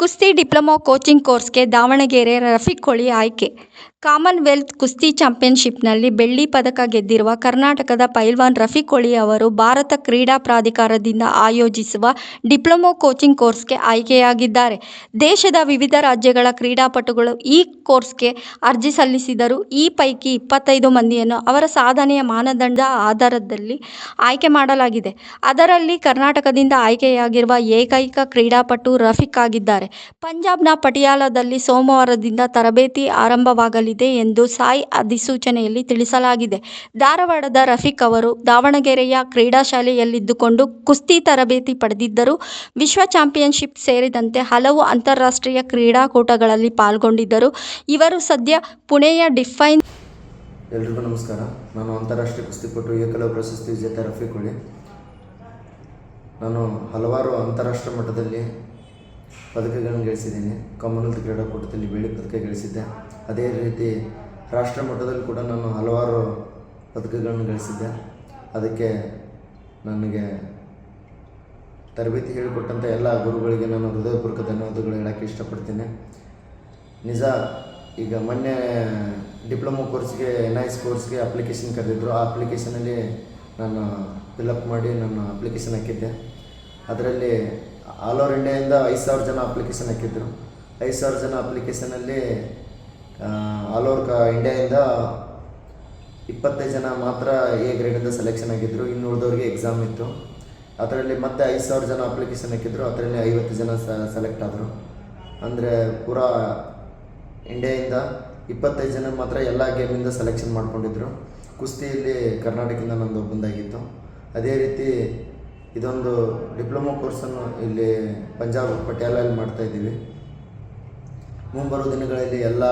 ಕುಸ್ತಿ diploma coaching ಕೋರ್ಸ್ಗೆ ದಾವಣಗೆರೆ ರಫೀಕ್ ಹೊಳಿ ಆಯ್ಕೆ ಕಾಮನ್ವೆಲ್ತ್ ಕುಸ್ತಿ ಚಾಂಪಿಯನ್ಶಿಪ್ನಲ್ಲಿ ಬೆಳ್ಳಿ ಪದಕ ಗೆದ್ದಿರುವ ಕರ್ನಾಟಕದ ಪೈಲ್ವಾನ್ ರಫೀಕ್ ಹೊಳಿ ಅವರು ಭಾರತ ಕ್ರೀಡಾ ಪ್ರಾಧಿಕಾರದಿಂದ ಆಯೋಜಿಸುವ ಡಿಪ್ಲೊಮೊ ಕೋಚಿಂಗ್ ಕೋರ್ಸ್ಗೆ ಆಯ್ಕೆಯಾಗಿದ್ದಾರೆ. ದೇಶದ ವಿವಿಧ ರಾಜ್ಯಗಳ ಕ್ರೀಡಾಪಟುಗಳು ಈ ಕೋರ್ಸ್ಗೆ ಅರ್ಜಿ ಸಲ್ಲಿಸಿದರು ಈ ಪೈಕಿ ಇಪ್ಪತ್ತೈದು ಮಂದಿಯನ್ನು ಅವರ ಸಾಧನೆಯ ಮಾನದಂಡದ ಆಧಾರದಲ್ಲಿ ಆಯ್ಕೆ ಮಾಡಲಾಗಿದೆ. ಅದರಲ್ಲಿ ಕರ್ನಾಟಕದಿಂದ ಆಯ್ಕೆಯಾಗಿರುವ ಏಕೈಕ ಕ್ರೀಡಾಪಟು ರಫೀಕ್ ಆಗಿದ್ದಾರೆ. ಪಂಜಾಬ್ನ ಪಟಿಯಾಲದಲ್ಲಿ ಸೋಮವಾರದಿಂದ ತರಬೇತಿ ಆರಂಭವಾಗಲಿದೆ ಎಂದು ಸಾಯ್ ಅಧಿಸೂಚನೆಯಲ್ಲಿ ತಿಳಿಸಲಾಗಿದೆ. ಧಾರವಾಡದ ರಫೀಕ್ ಅವರು ದಾವಣಗೆರೆಯ ಕ್ರೀಡಾಶಾಲೆಯಲ್ಲಿದ್ದುಕೊಂಡು ಕುಸ್ತಿ ತರಬೇತಿ ಪಡೆದಿದ್ದರು. ವಿಶ್ವ ಚಾಂಪಿಯನ್ಶಿಪ್ ಸೇರಿದಂತೆ ಹಲವು ಅಂತಾರಾಷ್ಟ್ರೀಯ ಕ್ರೀಡಾಕೂಟಗಳಲ್ಲಿ ಪಾಲ್ಗೊಂಡಿದ್ದರು. ಇವರು ಸದ್ಯ ಪುಣೆಯ ಡಿಫೈನ್ ಎಲ್ರಿಗೂ ನಮಸ್ಕಾರ ನಾನು ಅಂತಾರಾಷ್ಟ್ರೀಯ ಕುಸ್ತಿಪಟು ಏಕಲವ್ಯ ಪ್ರಶಸ್ತಿ ವಿಜೇತ ರಫೀಕ್ ನಾನು ಹಲವಾರು ಅಂತಾರಾಷ್ಟ್ರೀಯ ಮಟ್ಟದಲ್ಲಿ ಪದಕಗಳನ್ನು ಗಳಿಸಿದ್ದೇನೆ. ಕಾಮನ್ವೆಲ್ತ್ ಕ್ರೀಡಾಕೂಟದಲ್ಲಿ ಬೆಳ್ಳಿ ಪದಕ ಗಳಿಸಿದ್ದೆ. ಅದೇ ರೀತಿ ರಾಷ್ಟ್ರ ಮಟ್ಟದಲ್ಲಿ ಕೂಡ ನಾನು ಹಲವಾರು ಪದಕಗಳನ್ನು ಗಳಿಸಿದ್ದೆ. ಅದಕ್ಕೆ ನನಗೆ ತರಬೇತಿ ಹೇಳಿಕೊಟ್ಟಂಥ ಎಲ್ಲ ಗುರುಗಳಿಗೆ ನಾನು ಹೃದಯಪೂರ್ವಕ ಧನ್ಯವಾದಗಳು ಹೇಳೋಕ್ಕೆ ಇಷ್ಟಪಡ್ತೀನಿ. ನಿಜ, ಈಗ ಮೊನ್ನೆ ಡಿಪ್ಲೊಮೊ ಕೋರ್ಸ್ಗೆ ಎನ್ ಐ ಎಸ್ ಕೋರ್ಸ್ಗೆ ಅಪ್ಲಿಕೇಶನ್ ಕರೆದಿದ್ದರು ಆ ಅಪ್ಲಿಕೇಶನಲ್ಲಿ ನಾನು ಫಿಲಪ್ ಮಾಡಿ ನಾನು ಅಪ್ಲಿಕೇಶನ್ ಹಾಕಿದ್ದೆ. ಅದರಲ್ಲಿ ಆಲ್ ಓವರ್ ಇಂಡಿಯಾಯಿಂದ ಐದು ಸಾವಿರ ಜನ ಅಪ್ಲಿಕೇಶನ್ ಹಾಕಿದ್ರು. ಐದು ಸಾವಿರ ಜನ ಅಪ್ಲಿಕೇಶನಲ್ಲಿ ಆಲ್ ಓವರ್ ಕ ಇಂಡಿಯಾಯಿಂದ ಇಪ್ಪತ್ತೈದು ಜನ ಮಾತ್ರ ಎ ಗ್ರೇಡಿಂದ ಸೆಲೆಕ್ಷನ್ ಆಗಿದ್ದರು ಇನ್ನು ಉಳಿದವ್ರಿಗೆ ಎಕ್ಸಾಮ್ ಇತ್ತು. ಅದರಲ್ಲಿ ಮತ್ತೆ ಐದು ಸಾವಿರ ಜನ ಅಪ್ಲಿಕೇಶನ್ ಹಾಕಿದ್ರು. ಅದರಲ್ಲಿ ಐವತ್ತು ಜನ ಸೆಲೆಕ್ಟ್ ಆದರು. ಅಂದರೆ ಪೂರಾ ಇಂಡಿಯಾಯಿಂದ ಇಪ್ಪತ್ತೈದು ಜನ ಮಾತ್ರ ಎಲ್ಲ ಗೇಮಿಂದ ಸೆಲೆಕ್ಷನ್ ಮಾಡ್ಕೊಂಡಿದ್ರು. ಕುಸ್ತಿಯಲ್ಲಿ ಕರ್ನಾಟಕದಿಂದ ನಂದು ಬಂದಾಗಿತ್ತು. ಅದೇ ರೀತಿ ಇದೊಂದು ಡಿಪ್ಲೊಮೊ ಕೋರ್ಸನ್ನು ಇಲ್ಲಿ ಪಂಜಾಬ್ ಪಟಿಯಾಲಲ್ಲಿ ಮಾಡ್ತಾಯಿದ್ದೀವಿ ಮುಂಬರುವ ದಿನಗಳಲ್ಲಿ ಎಲ್ಲ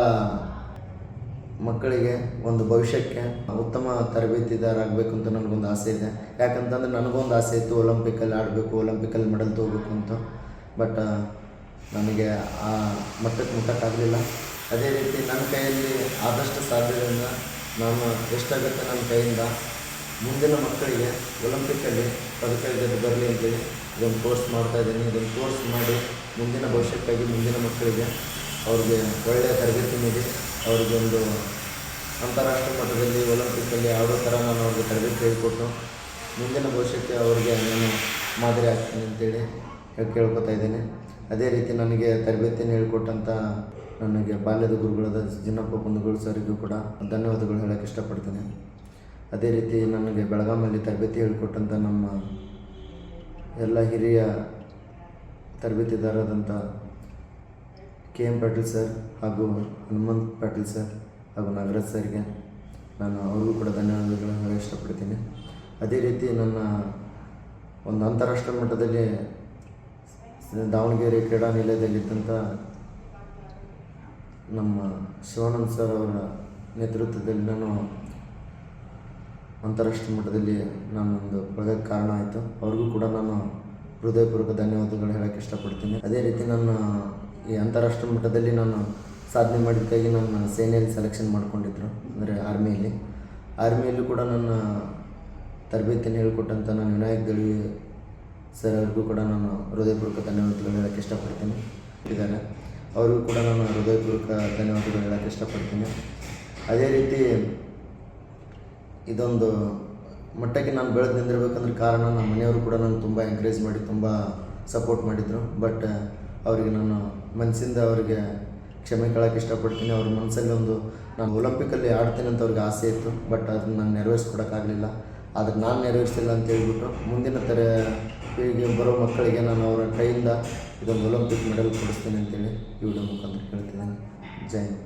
ಮಕ್ಕಳಿಗೆ ಒಂದು ಭವಿಷ್ಯಕ್ಕೆ ಉತ್ತಮ ತರಬೇತಿದಾರಾಗಬೇಕು ಅಂತ ನನಗೊಂದು ಆಸೆ ಇದೆ. ಯಾಕಂತಂದ್ರೆ ನನಗೊಂದು ಆಸೆ ಇತ್ತು ಒಲಂಪಿಕಲ್ಲಿ ಆಡಬೇಕು, ಒಲಂಪಿಕಲ್ಲಿ ಮೆಡಲ್ ತೊಗೋಬೇಕು ಅಂತ. ಬಟ್ ನನಗೆ ಆ ಮಟ್ಟಕ್ಕೆ ಮುಟ್ಟಕ್ಕಾಗಲಿಲ್ಲ. ಅದೇ ರೀತಿ ನನ್ನ ಕೈಯಲ್ಲಿ ಆದಷ್ಟು ಸಾಧ್ಯದಿಂದ ನಾನು ಎಷ್ಟಾಗುತ್ತೆ ನನ್ನ ಕೈಯಿಂದ ಮುಂದಿನ ಮಕ್ಕಳಿಗೆ ಒಲಂಪಿಕಲ್ಲಿ ಪದಕ ಗೆದ್ದು ಬರಲಿ ಅಂತೇಳಿ ಇದೊಂದು ಕೋರ್ಸ್ ಮಾಡ್ತಾ ಇದ್ದೀನಿ. ಇದೊಂದು ಕೋರ್ಸ್ ಮಾಡಿ ಮುಂದಿನ ಭವಿಷ್ಯಕ್ಕಾಗಿ ಮುಂದಿನ ಮಕ್ಕಳಿಗೆ ಅವ್ರಿಗೆ ಒಳ್ಳೆಯ ತರಬೇತಿ ನೀಡಿ ಅವ್ರಿಗೆ ಒಂದು ಅಂತಾರಾಷ್ಟ್ರೀಯ ಮಟ್ಟದಲ್ಲಿ ಒಲಿಂಪಿಕ್ಕಲ್ಲಿ ಆಡೋ ಥರ ನಾನು ಅವ್ರಿಗೆ ತರಬೇತಿ ಹೇಳಿಕೊಟ್ಟು ಮುಂದಿನ ಭವಿಷ್ಯಕ್ಕೆ ಅವ್ರಿಗೆ ನಾನು ಮಾದರಿ ಆಗ್ತೀನಿ ಅಂತೇಳಿ ಕೇಳ್ಕೊತಾ ಇದ್ದೀನಿ. ಅದೇ ರೀತಿ ನನಗೆ ತರಬೇತಿಯನ್ನು ಹೇಳ್ಕೊಟ್ಟಂಥ ನನಗೆ ಬಾಲ್ಯದ ಗುರುಗಳಾದ ಜಿನ್ನಪ್ಪ ಕುಂದಗೋಳು ಸರಿಗೂ ಕೂಡ ಧನ್ಯವಾದಗಳು ಹೇಳೋಕ್ಕೆ ಇಷ್ಟಪಡ್ತೀನಿ. ಅದೇ ರೀತಿ ನನಗೆ ಬೆಳಗಾಮಲ್ಲಿ ತರಬೇತಿ ಹೇಳಿಕೊಟ್ಟಂಥ ನಮ್ಮ ಎಲ್ಲ ಹಿರಿಯ ತರಬೇತಿದಾರರಾದಂಥ ಕೆ ಎಂ ಪಾಟೀಲ್ ಸರ್ ಹಾಗೂ ಹನುಮಂತ್ ಪಾಟೀಲ್ ಸರ್ ಹಾಗೂ ನಾಗರಾಜ್ ಸರ್ಗೆ ನಾನು ಅವ್ರಿಗೂ ಕೂಡ ಧನ್ಯವಾದಗಳನ್ನು ಹೇಳ ಇಷ್ಟಪಡ್ತೀನಿ. ಅದೇ ರೀತಿ ನನ್ನ ಒಂದು ಅಂತಾರಾಷ್ಟ್ರೀಯ ಮಟ್ಟದಲ್ಲಿ ದಾವಣಗೆರೆ ಕ್ರೀಡಾ ನಿಲಯದಲ್ಲಿದ್ದಂಥ ನಮ್ಮ ಶಿವಾನಂದ್ ಸರ್ ಅವರ ನೇತೃತ್ವದಲ್ಲಿ ನಾನು ಅಂತಾರಾಷ್ಟ್ರೀಯ ಮಟ್ಟದಲ್ಲಿ ನಾನೊಂದು ಬಳಗಕ್ಕೆ ಕಾರಣ ಆಯಿತು. ಅವ್ರಿಗೂ ಕೂಡ ನಾನು ಹೃದಯಪೂರ್ವಕ ಧನ್ಯವಾದಗಳು ಹೇಳೋಕ್ಕೆ ಇಷ್ಟಪಡ್ತೀನಿ. ಅದೇ ರೀತಿ ನನ್ನ ಈ ಅಂತಾರಾಷ್ಟ್ರೀಯ ಮಟ್ಟದಲ್ಲಿ ನಾನು ಸಾಧನೆ ಮಾಡಿದ್ದಕ್ಕಾಗಿ ನನ್ನ ಸೇನೆಯಲ್ಲಿ ಸೆಲೆಕ್ಷನ್ ಮಾಡ್ಕೊಂಡಿದ್ರು, ಅಂದರೆ ಆರ್ಮಿಯಲ್ಲಿ ಆರ್ಮಿಯಲ್ಲೂ ಕೂಡ ನನ್ನ ತರಬೇತಿಯನ್ನು ಹೇಳಿಕೊಟ್ಟಂಥ ನಾನು ವಿನಾಯಕ್ ದಳಿ ಸರ್ ಅವ್ರಿಗೂ ಕೂಡ ನಾನು ಹೃದಯಪೂರ್ವಕ ಧನ್ಯವಾದಗಳು ಹೇಳೋಕ್ಕೆ ಇಷ್ಟಪಡ್ತೀನಿ. ಇದ್ದಾರೆ. ಅವ್ರಿಗೂ ಕೂಡ ನಾನು ಹೃದಯಪೂರ್ವಕ ಧನ್ಯವಾದಗಳು ಹೇಳೋಕ್ಕೆ ಇಷ್ಟಪಡ್ತೀನಿ. ಅದೇ ರೀತಿ ಇದೊಂದು ಮಟ್ಟಕ್ಕೆ ನಾನು ಬೆಳೆದು ನಿಂದಿರಬೇಕಂದ್ರೆ ಕಾರಣ ನಮ್ಮ ಮನೆಯವರು ಕೂಡ ನಾನು ತುಂಬ ಎಂಕರೇಜ್ ಮಾಡಿ, ತುಂಬ ಸಪೋರ್ಟ್ ಮಾಡಿದರು. ಬಟ್ ಅವರಿಗೆ ನಾನು ಮನಸ್ಸಿಂದ ಅವರಿಗೆ ಕ್ಷಮೆ ಕೇಳೋಕ್ಕೆ ಇಷ್ಟಪಡ್ತೀನಿ. ಅವ್ರ ಮನಸ್ಸಲ್ಲಿ ಒಂದು ನಾನು ಒಲಿಂಪಿಕಲ್ಲಿ ಆಡ್ತೀನಿ ಅಂತ ಅವ್ರಿಗೆ ಆಸೆ ಇತ್ತು. ಬಟ್ ಅದನ್ನ ನಾನು ನೆರವೇರಿಸ್ಕೊಡೋಕ್ಕಾಗಲಿಲ್ಲ. ಆದರೆ ನಾನು ನೆರವೇರಿಸಿಲ್ಲ ಅಂತ ಹೇಳ್ಬಿಟ್ಟು ಮುಂದಿನ ಥರ ಪೀಳಿಗೆ ಬರೋ ಮಕ್ಕಳಿಗೆ ನಾನು ಅವರ ಕೈಯಿಂದ ಇದೊಂದು ಒಲಿಂಪಿಕ್ ಮೆಡಲ್ ಕೊಡಿಸ್ತೀನಿ ಅಂತೇಳಿ ಈ ವಿಡಿಯೋ ಮುಖಾಂತರ ಕೇಳ್ತೀನಿ ಜೈ